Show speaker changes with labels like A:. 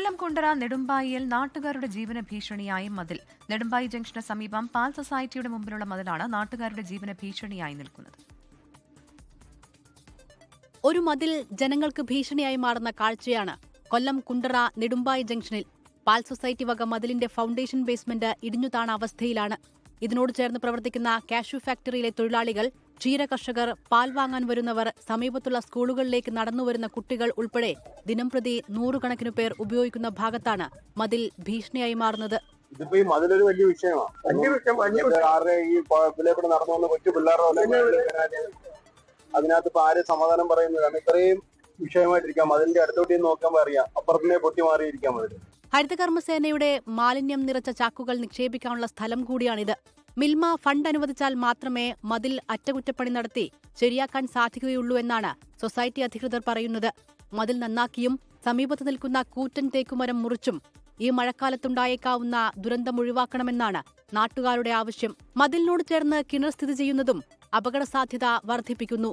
A: കൊല്ലം കുണ്ടറ നെടുമ്പായിയിൽ നാട്ടുകാരുടെ ജീവന ഭീഷണിയായി മതിൽ. നെടുമ്പായി ജംഗ്ഷന് സമീപം പാൽ സൊസൈറ്റിയുടെ മുമ്പിലുള്ള മതിലാണ് നാട്ടുകാരുടെ ജീവന ഭീഷണിയായി നിൽക്കുന്നത്.
B: ഒരു മതിൽ ജനങ്ങൾക്ക് ഭീഷണിയായി മാറുന്ന കാഴ്ചയാണ് കൊല്ലം കുണ്ടറ നെടുമ്പായി ജംഗ്ഷനിൽ. പാൽ സൊസൈറ്റി വക മതിലിന്റെ ഫൗണ്ടേഷൻ ബേസ്മെന്റ് ഇടിഞ്ഞുതാണ അവസ്ഥയിലാണ് ഇതിനോട് ചേർന്ന് പ്രവർത്തിക്കുന്ന കാഷ്യു ഫാക്ടറിയിലെ തൊഴിലാളികൾ ക്ഷീര കർഷകർ പാൽ വാങ്ങാൻ വരുന്നവർ സമീപത്തുള്ള സ്കൂളുകളിലേക്ക് നടന്നുവരുന്ന കുട്ടികൾ ഉൾപ്പെടെ ദിനംപ്രതി നൂറുകണക്കിന് പേർ ഉപയോഗിക്കുന്ന ഭാഗത്താണ് മതിൽ ഭീഷണിയായി മാറുന്നത്.
C: ഇതിപ്പോ ഈ മതിലൊരു വലിയ വിഷയമാണ്
D: വലിയ വിഷയം വലിയ വിഷയം.
C: ആരുടെ ഈ ഇതിലെ കൂടെ നടന്നു വന്ന കൊച്ചു പിള്ളേരുടെ അതിനകത്ത് ഇപ്പൊ ആരും സമാധാനം പറയുന്നത് കാരണം ഇത്രയും വിഷയമായിട്ടിരിക്കാം. അതിന്റെ അടുത്തോട്ട് നോക്കാൻ പറയാം അറിയാം. അപ്പുറത്തിനെ പൊട്ടി മാറിയിരിക്കാം അതിൽ
B: ഹരിതകർമ്മസേനയുടെ മാലിന്യം നിറച്ച ചാക്കുകൾ നിക്ഷേപിക്കാനുള്ള സ്ഥലം കൂടിയാണിത്. മിൽമ ഫണ്ട് അനുവദിച്ചാൽ മാത്രമേ മതിൽ അറ്റകുറ്റപ്പണി നടത്തി ശരിയാക്കാൻ സാധിക്കുകയുള്ളൂ എന്നാണ് സൊസൈറ്റി അധികൃതർ പറയുന്നത്. മതിൽ നന്നാക്കിയും സമീപത്ത് നിൽക്കുന്ന കൂറ്റൻ തേക്കുമരം മുറിച്ചും ഈ മഴക്കാലത്തുണ്ടായേക്കാവുന്ന ദുരന്തം ഒഴിവാക്കണമെന്നാണ് നാട്ടുകാരുടെ ആവശ്യം. മതിലിനോട് ചേർന്ന് കിണർ സ്ഥിതി ചെയ്യുന്നതും അപകട സാധ്യത വർദ്ധിപ്പിക്കുന്നു.